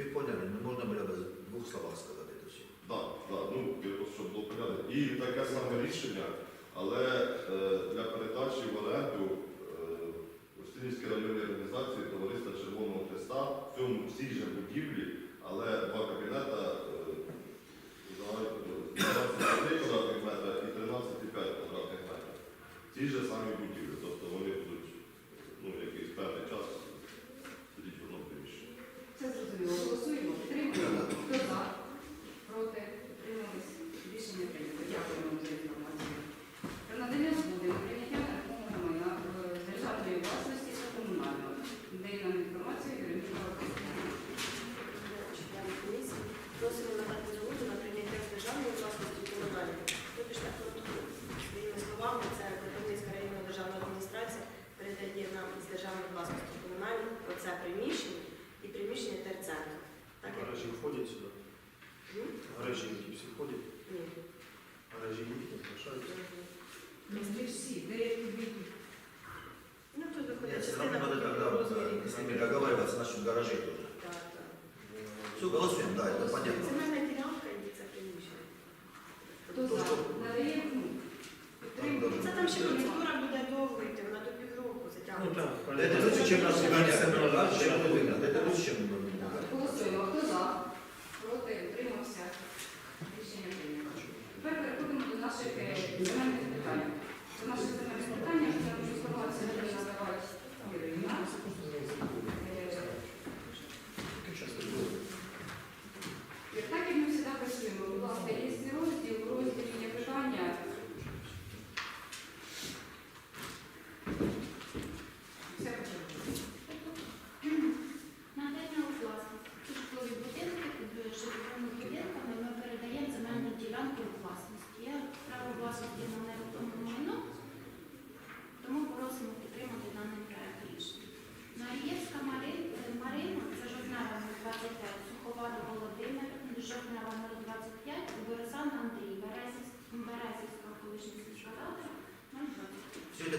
Ви поняли, не можна було без двох словах сказати до всього. Так, так, ну щоб було порядок. І таке саме рішення, але е, для передачі в оренду Голосуємо, да, це понятно. Земельна ділянка і це приміщення. За? Надає кому? Там ще процедура буде довгити, вона до півроку затягнеться. Ну так, Це те, що нас вигадає. Це те, що ми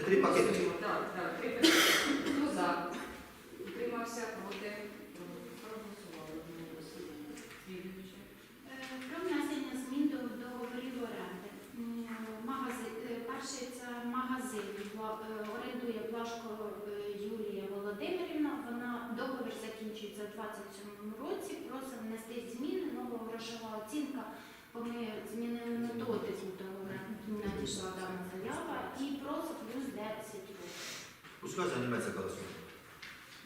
Три пакети. Так, так, три пакети. Хто ну, за? Утримався проти. Ну, проголосували. Ну, е, про внесення змін до договорів оренди. Магази- е, Перший магазин е, орендує Плашко Юлія Володимирівна. Вона договір закінчується в 27 році. Просить внести зміни, нова грошова оцінка бо ми змінили методику, тому надійшла дана заява і просто плюс 10 років. Пускай займається колесом.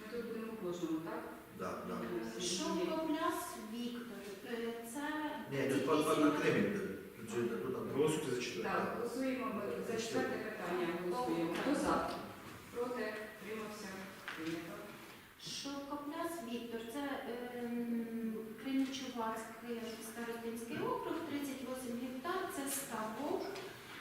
Ми тут будемо кожному, так? Так, так. Шовкопляс Віктор. Е, це Ні, тут пан пан Кремінь. Голосуйте за четверте. Так, голосуємо за четверте питання. Голосуємо. Хто за? Проти? приймався. Прийнято. Шовкопляс Віктор. Це е, Чувацький Старотинський округ, 38 гектар, це ставок.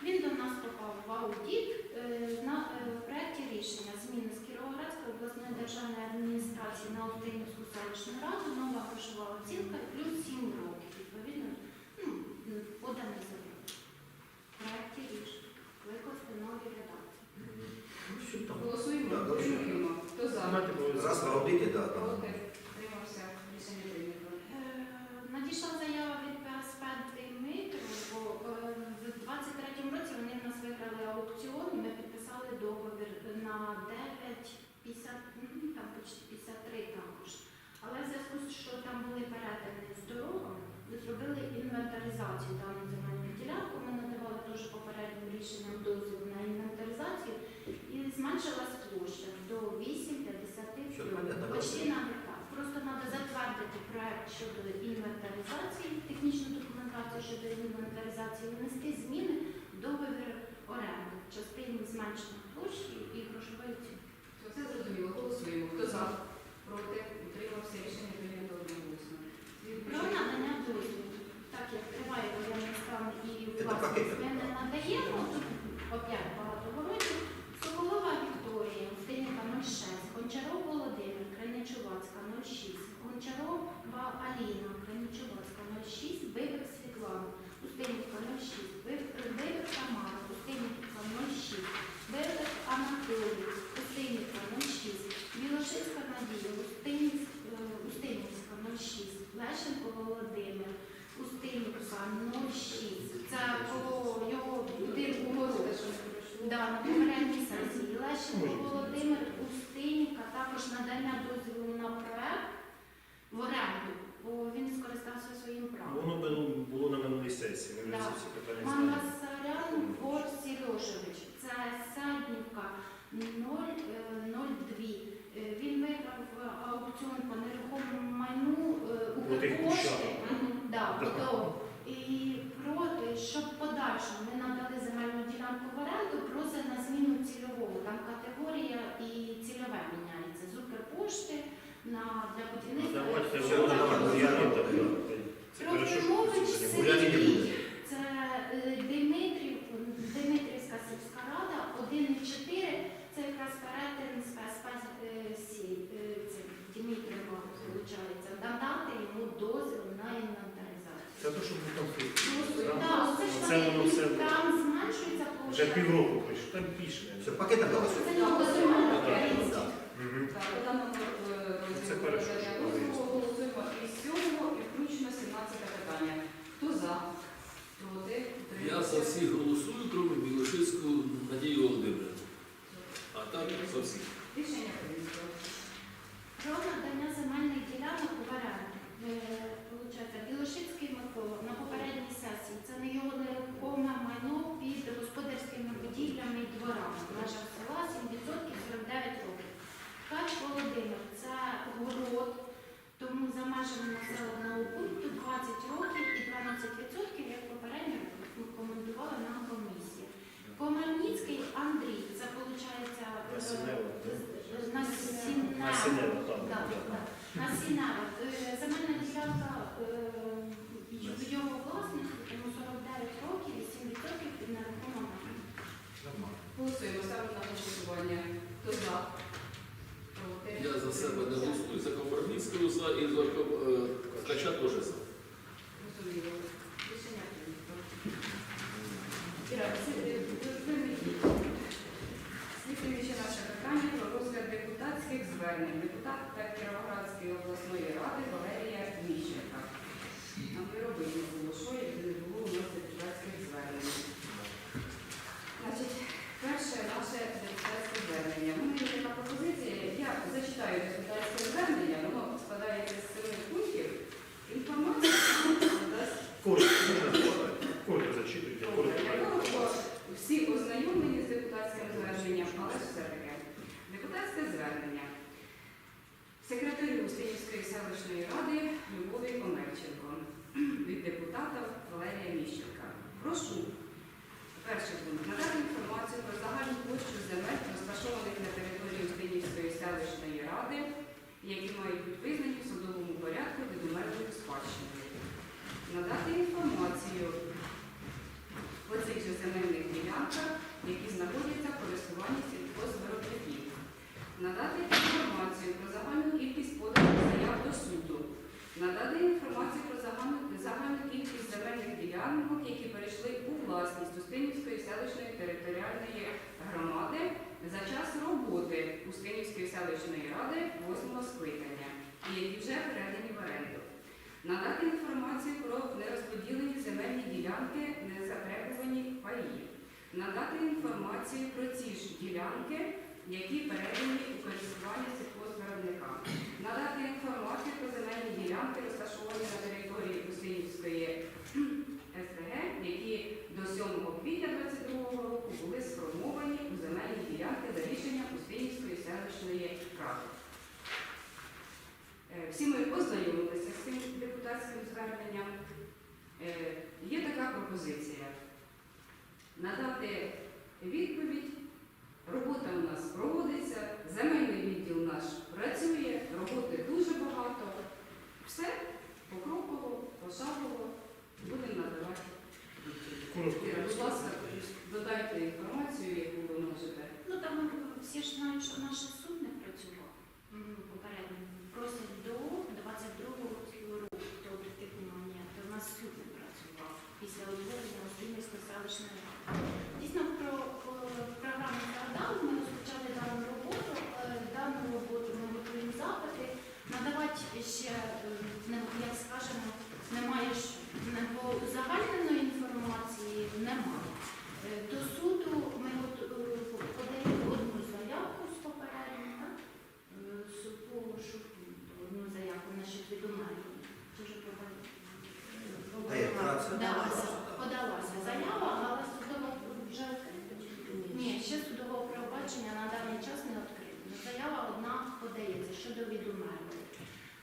Він до нас попав в аудіт е, на е, проєкті рішення зміни з Кіровоградської обласної державної адміністрації на Алтинівську селищну раду, нова грошова оцінка плюс 7 років. рекомендації внести зміни до договір оренди в частині зменшення площі для будівництва. Трохимович це е, Димитрів, Димитрівська сільська рада, 1,4, це якраз перетин з ПСП е, е, виходить, надати йому дозвіл на інвентаризацію. Це те, що там, ну, там зменшується площа. Вже півроку пройшло, там більше. Все, пакета Це не було зумовлено. Голосуємо із 7 і включно 17 питання. Хто за? Проти? Я за всіх голосую, кроме Білошицьку Надію Володимирівну. А так за всіх. Рішення прийнято. Про надання земельних ділянок у варіанті. Е, Білошицький Микола на попередній Голосуємо, ставимо на голосування. Хто за? Я за себе не голосую, за Комарницького за і за е, Ткача теж за. Ділянках, які знаходяться в користуванні сільхозвиробників. Надати інформацію про загальну кількість поданих заяв до суду. Надати інформацію про загальну, загальну кількість земельних ділянок, які перейшли у власність Устинівської селищної територіальної громади за час роботи Устинівської селищної ради 8 скликання, і які вже передані в оренду. Надати інформацію про нерозподілені земельні ділянки, незатребувані паї. Надати інформацію про ці ж ділянки, які передані у користування сільхозвиробника. Надати інформацію про земельні ділянки, розташовані на території Устинівської СТГ, які до 7 квітня 2022 року були сформовані у земельні ділянки за рішенням Устинівської селищної ради. Е, Всі ми ознайомилися з цим депутатським зверненням. Е, Є така пропозиція надати відповідь. Робота у нас проводиться, земельний відділ наш працює, роботи дуже багато. Все покроково, пошагово будемо надавати. Коротко. Іра, будь ласка, додайте інформацію, яку ви носите. Ну там е, всі ж знають, що наш суд не працював м, попередньо. Просять до 22-го року до притикнення, то в нас суд не працював після утворення Остинівської селищної ради. Дійсно, про е, програму «Феодал» ми розпочали дану роботу. Е, Дану роботу ми готуємо запити. Надавати ще, е, не- як скажемо, немає ж не по загальної інформації немає. Е, До суду ми от, е, подаємо одну заявку з попередньо, так? Е, з- по що тут? одну заявку значить відомерення. Це вже подали. А як праця? Подалася, подалася заява, але судова вже ні, ще судового пробачення на даний час не відкрито. Заява одна подається щодо відомерення.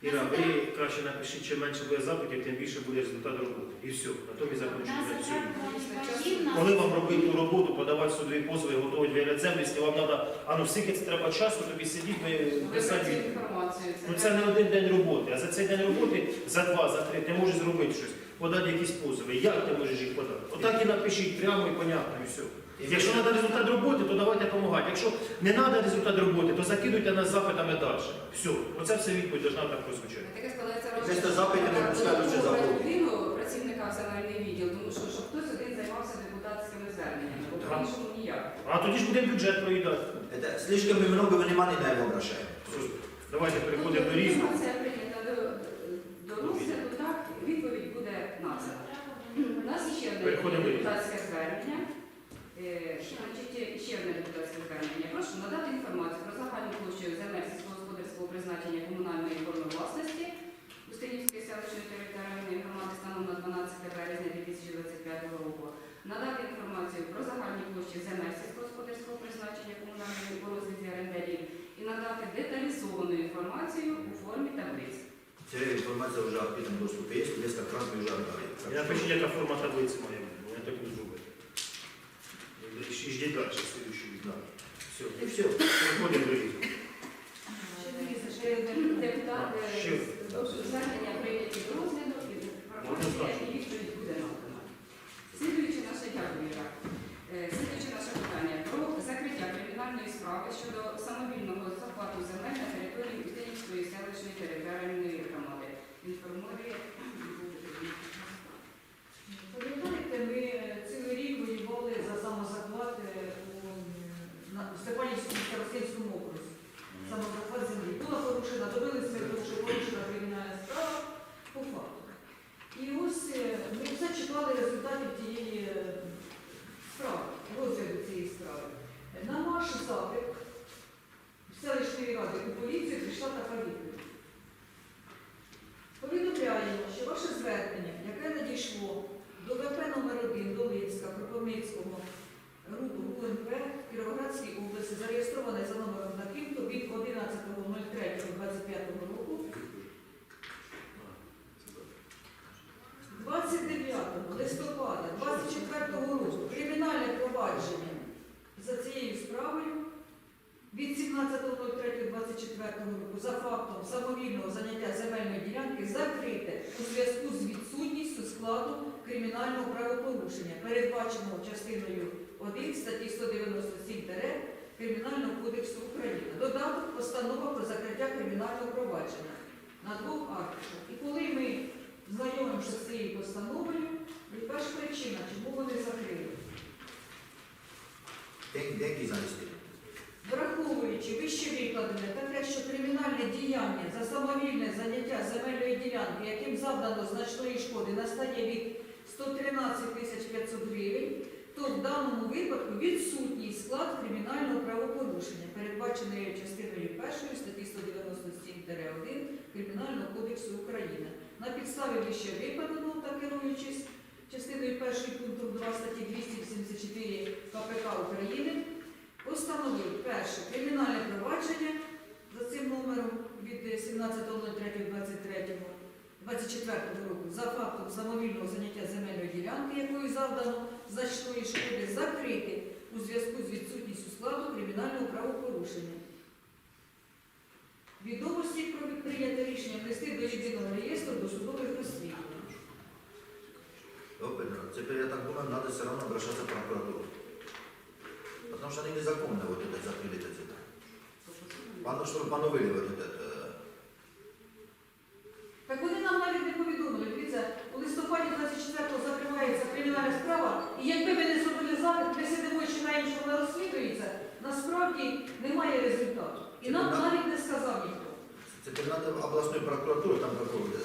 Іра, ви краще напишіть, чим менше буде запитів, тим більше буде результат роботи. І все, на тому і на Коли вам робити ту роботу, подавати судові позови, готувати вигляд землі, якщо вам треба, а ну скільки це треба часу, тобі сидіть, ви писати Ну це не один день роботи, а за цей день роботи, за два, за три, ти можеш зробити щось, подати якісь позови. Як ти можеш їх подати? Отак і напишіть прямо і понятно, і все. Якщо треба результат роботи, то давайте допомагати. Якщо не треба результат роботи, то закидуйте нас запитами далі. Все, оце все відповідь должна так прозвучати. Таке складається Просто запити не пускають вже людину, працівника в земельний відділ, тому що щоб хтось один займався депутатськими зверненнями, бо по-іншому ніяк. А тоді ж буде бюджет проїдати. Это слишком много внимания на его обращаем. Давайте переходимо до різного. Інформація прийнята до, розгляду, так, відповідь буде надана. У нас ще одне депутатське звернення. Е, Значить, ще одне депутатське звернення. Прошу надати інформацію про загальну площу земель сільськогосподарського призначення комунальної форми власності Устинівської селищної територіальної громади станом на 12 березня 2025 року. Надати інформацію про загальні площі земель сільськогосподарського призначення комунальної розрізі орендарів і надати деталізовану інформацію у формі таблиць. Ця інформація вже в активному доступі є, десь раз ми вже отдали. Так І яка форма таблиці має бути, бо я так не зробити. І ждіть далі, вік. Да. Все, і все. Переходимо до різного. Депутати Ще. прийняті до розгляду і інформація Yeah. 25.24 року за фактом самовільного заняття земельної ділянки закрите у зв'язку з відсутністю складу кримінального правопорушення, передбаченого частиною 1 статті 197 Кримінального кодексу України. Додаток постанова про закриття кримінального провадження на двох аркушах. І коли ми знайомимося з цією постановою, ж причина, чому вони закрили? Деньги занесли. Враховуючи вище викладене таке, що кримінальне діяння за самовільне заняття земельної ділянки, яким завдано значної шкоди, настає від 113 тисяч 500 гривень, то в даному випадку відсутній склад кримінального правопорушення, передбаченої частиною 1 статті 197-1 Кримінального кодексу України. На підставі вище викладеного та керуючись частиною 1 пункту 2 статті 284 КПК України, Постановив перше кримінальне провадження за цим номером від 17.03.23 року за фактом самовільного заняття земельної ділянки, якою завдано значної шкоди, закрити у зв'язку з відсутністю складу кримінального правопорушення. Відомості про прийняте рішення внести до єдиного реєстру досудових розслідувань. Теперь я так думаю, надо все равно обращаться в прокуратуру Потому что они незаконно вот это закрыли это дело. Пану, чтобы поновили вот этот, э, Так вони нам навіть не повідомили. Дивіться, у листопаді 24-го закривається кримінальна справа, і якби ми не зробили запит, ми сидимо і чекаємо, що вона розслідується, насправді немає результату. І нам навіть не сказав ніхто. теперь надо областной прокуратуры там какого-то.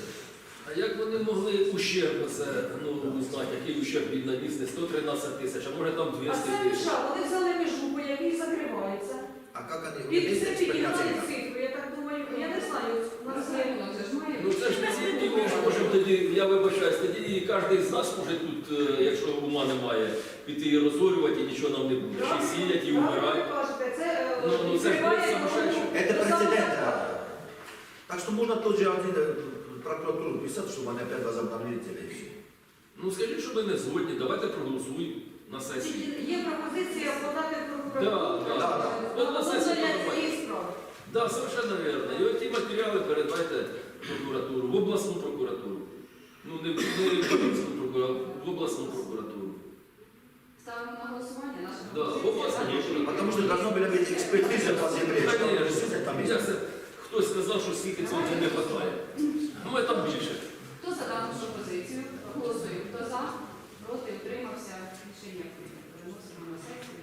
А як вони могли ущерб це ну, узнати, який ущерб від наніс, не 113 тисяч, а може там А 200 це тисяч? міша, вони взяли межу, по якій закривається. А как они, у І них есть це підігнали экспертиза? цифру. Я так думаю, я не знаю, у нас є. Рахунок же ж має. Ну це ж не ми ж можемо тоді, я вибачаюсь, тоді і кожен з нас може тут, е, якщо ума немає, піти і розорювати, і нічого нам не буде. Ще й сіять і Правильно вмирають. ви кажете, це е, Ну, ну, це ж відкриває сумасшедший. дорогу Это до прецедент. самозахвату. да. Так что можно тот же один э, прокуратуру писать, чтобы они опять возобновили телевизию. Ну скажіть, що ми не згодні, давайте проголосуємо на сесії. Тільки Є пропозиція подати в Да, прокуратуру. да, да. От на сесії Ознайомлення подавайте. цієї справи. Да, совершенно верно. І от ті матеріали передайте в прокуратуру, в обласну прокуратуру. Ну не, в- не в Київську прокуратуру, в обласну прокуратуру. Ставимо на голосування наше Да, в обласну прокуратуру. Потому что должно было быть экспертиза по земле. что Конечно. действительно там Я есть. це, хтось сказав, що скільки цього не вистачає. Ну, там більше. Хто за дану пропозицію? Голосуємо. Хто за? Проти? Утримався? Рішення прийнято. Переносимо на сесію.